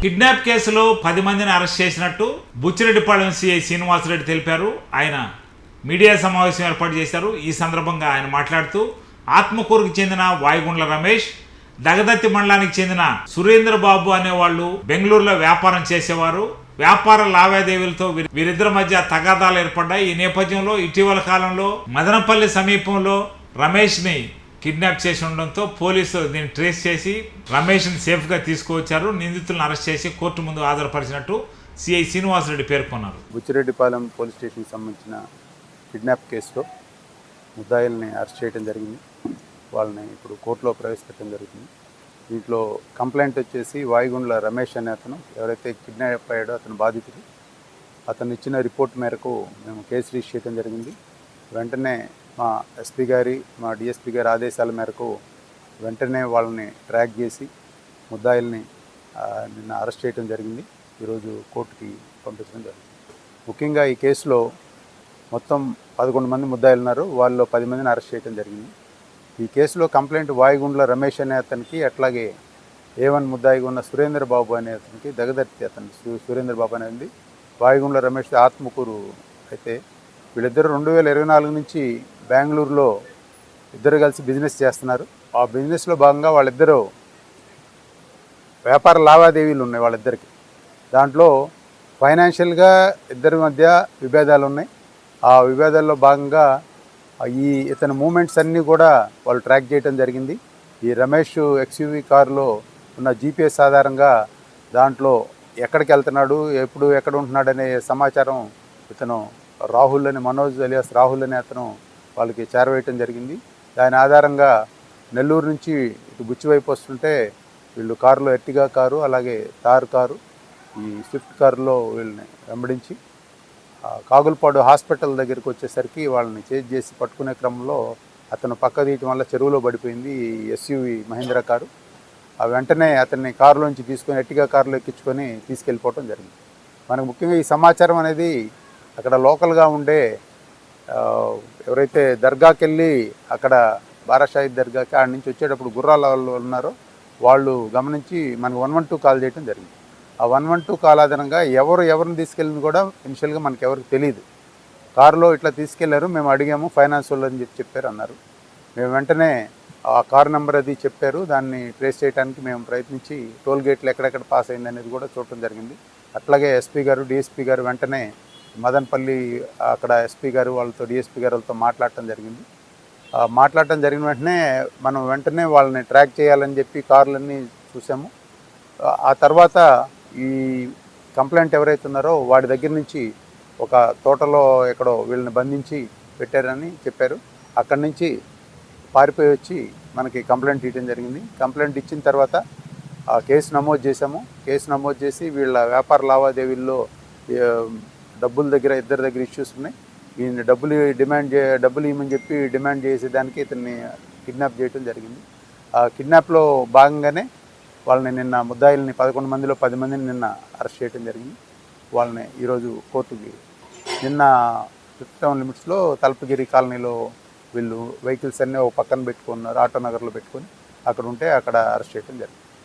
Kidnap కేసులో పది మందిని అరెస్ట్ చేసినట్టు బుచ్చిరెడ్డిపాళెం సిఐ శ్రీనివాసరెడ్డి తెలిపారు. ఆయన మీడియా సమావేశం ఏర్పాటు చేశారు. ఈ సందర్భంగా ఆయన మాట్లాడుతూ ఆత్మకూరుకు చెందిన వాయుగుండ్ల రమేష్ దగదత్తి మండలానికి చెందిన సురేంద్ర బాబు అనేవాళ్ళు బెంగళూరులో వ్యాపారం చేసేవారు. వ్యాపార లావాదేవీలతో వీరిద్దరి మధ్య తగాదాలు ఏర్పడ్డాయి. ఈ నేపథ్యంలో ఇటీవల కాలంలో మదనపల్లి సమీపంలో రమేష్ని కిడ్నాప్ చేసి ఉండడంతో పోలీసులు దీన్ని ట్రేస్ చేసి రమేష్ని సేఫ్గా తీసుకువచ్చారు. నిందితులను అరెస్ట్ చేసి కోర్టు ముందు హాజరుపరిచినట్టు సిఐ శ్రీనివాసరెడ్డి పేర్కొన్నారు. బుచ్చిరెడ్డిపాలెం పోలీస్ స్టేషన్కి సంబంధించిన కిడ్నాప్ కేసులో ముద్దాయిల్ని అరెస్ట్ చేయడం జరిగింది. వాళ్ళని ఇప్పుడు కోర్టులో ప్రవేశపెట్టడం జరుగుతుంది. దీంట్లో కంప్లైంట్ వచ్చేసి వాయుగుండ్ల రమేష్ అనే అతను ఎవరైతే కిడ్నాప్ అయ్యాడో అతను బాధితుడు. అతను ఇచ్చిన రిపోర్ట్ మేరకు మేము కేసు రిజిస్టర్ చేయడం జరిగింది. వెంటనే మా ఎస్పీ గారి మా డిఎస్పీ గారి ఆదేశాల మేరకు వెంటనే వాళ్ళని ట్రాక్ చేసి ముద్దాయిల్ని నిన్న అరెస్ట్ చేయడం జరిగింది. ఈరోజు కోర్టుకి పంపించడం జరిగింది. ముఖ్యంగా ఈ కేసులో మొత్తం పదకొండు మంది ముద్దాయిలు ఉన్నారు వాళ్ళలో పది మందిని అరెస్ట్ చేయడం జరిగింది. ఈ కేసులో కంప్లైంట్ వాయుగుండ్ల రమేష్ అనే అతనికి అట్లాగే ఏ వన్ ముద్దాయిగా ఉన్న సురేంద్ర బాబు అనే అతనికి దగదర్తి అతను సు- సురేంద్ర బాబు అనేది వాయుగుండ్ల రమేష్ ఆత్మకూరు అయితే వీళ్ళిద్దరు రెండు వేల ఇరవై నాలుగు నుంచి బెంగళూరులో ఇద్దరు కలిసి బిజినెస్ చేస్తున్నారు. ఆ బిజినెస్లో భాగంగా వాళ్ళిద్దరూ వ్యాపార లావాదేవీలు ఉన్నాయి వాళ్ళిద్దరికి. దాంట్లో ఫైనాన్షియల్గా ఇద్దరి మధ్య విభేదాలు ఉన్నాయి. ఆ విభేదాల్లో భాగంగా ఈ ఇతని మూమెంట్స్ అన్నీ కూడా వాళ్ళు ట్రాక్ చేయడం జరిగింది. ఈ రమేష్ ఎక్స్యూవీ కారులో ఉన్న జీపీఎస్ ఆధారంగా దాంట్లో ఎక్కడికి వెళ్తున్నాడు ఎప్పుడు ఎక్కడ ఉంటున్నాడు అనే సమాచారం ఇతను రాహుల్ అని మనోజ్ అలియాస్ రాహుల్ అనే అతను వాళ్ళకి చేరవేయటం జరిగింది. దాని ఆధారంగా నెల్లూరు నుంచి ఇటు బుచ్చి వైపు వస్తుంటే వీళ్ళు కారులో ఎర్టిగా కారు అలాగే తార్ కారు ఈ స్విఫ్ట్ కారులో వీళ్ళని వెంబడించి కాగులపాడు హాస్పిటల్ దగ్గరికి వచ్చేసరికి వాళ్ళని చేజ్ చేసి పట్టుకునే క్రమంలో అతను పక్క తీయటం వల్ల చెరువులో పడిపోయింది ఎస్యూవి మహేంద్ర కారు. ఆ వెంటనే అతన్ని కారులోంచి తీసుకొని ఎట్టిగా కారులో ఎక్కించుకొని తీసుకెళ్ళిపోవటం జరిగింది. మనకు ముఖ్యంగా ఈ సమాచారం అనేది అక్కడ లోకల్గా ఉండే ఎవరైతే దర్గాకి వెళ్ళి అక్కడ బారాషాహి దర్గాకి ఆడ నుంచి వచ్చేటప్పుడు గుర్రాల వాళ్ళు ఉన్నారో వాళ్ళు గమనించి మనకు వన్ వన్ టూ కాల్ చేయడం జరిగింది. ఆ వన్ వన్ టూ కాల్ ఆధారంగా ఎవరు ఎవరిని తీసుకెళ్ళింది కూడా ఇనిషియల్గా మనకి ఎవరికి తెలియదు కారులో ఇట్లా తీసుకెళ్ళారు మేము అడిగాము ఫైనాన్స్ వాళ్ళు అని చెప్పి చెప్పారు అన్నారు. మేము వెంటనే ఆ కార్ నెంబర్ అది చెప్పారు దాన్ని ట్రేస్ చేయడానికి మేము ప్రయత్నించి టోల్ గేట్లు ఎక్కడెక్కడ పాస్ అయింది అనేది కూడా చూడటం జరిగింది. అట్లాగే ఎస్పీ గారు డిఎస్పీ గారు వెంటనే మదనపల్లి అక్కడ ఎస్పీ గారు వాళ్ళతో డిఎస్పీ గారు వాళ్ళతో మాట్లాడటం జరిగింది. మాట్లాడటం జరిగిన వెంటనే మనం వెంటనే వాళ్ళని ట్రాక్ చేయాలని చెప్పి కార్లన్నీ చూసాము. ఆ- తర్వాత ఈ కంప్లైంట్ ఎవరైతే ఉన్నారో వాడి దగ్గర నుంచి ఒక తోటలో ఎక్కడో వీళ్ళని బంధించి పెట్టారని చెప్పారు. అక్కడి నుంచి పారిపోయి వచ్చి మనకి కంప్లైంట్ ఇవ్వడం జరిగింది. కంప్లైంట్ ఇచ్చిన తర్వాత ఆ కేసు నమోదు చేశాము. కేసు నమోదు చేసి వీళ్ళ వ్యాపార లావాదేవీల్లో డబ్బుల దగ్గర ఇద్దరి దగ్గర ఇష్యూస్ ఉన్నాయి. ఈయన డబ్బులు డిమాండ్ చే డబ్బులు ఇవ్వమని చెప్పి డిమాండ్ చేసేదానికి ఇతన్ని కిడ్నాప్ చేయడం జరిగింది. ఆ కిడ్నాప్లో భాగంగానే వాళ్ళని నిన్న ముద్దాయిల్ని పదకొండు మందిలో పది మందిని నిన్న అరెస్ట్ చేయడం జరిగింది. వాళ్ళని ఈరోజు కోర్టుకి నిన్న ఫిఫ్త్ టౌన్ లిమిట్స్లో తలపగిరి కాలనీలో వీళ్ళు వెహికల్స్ అన్నీ ఒక పక్కన పెట్టుకున్నారు ఆటో నగర్లో పెట్టుకొని అక్కడ ఉంటే అక్కడ అరెస్ట్ చేయడం జరిగింది.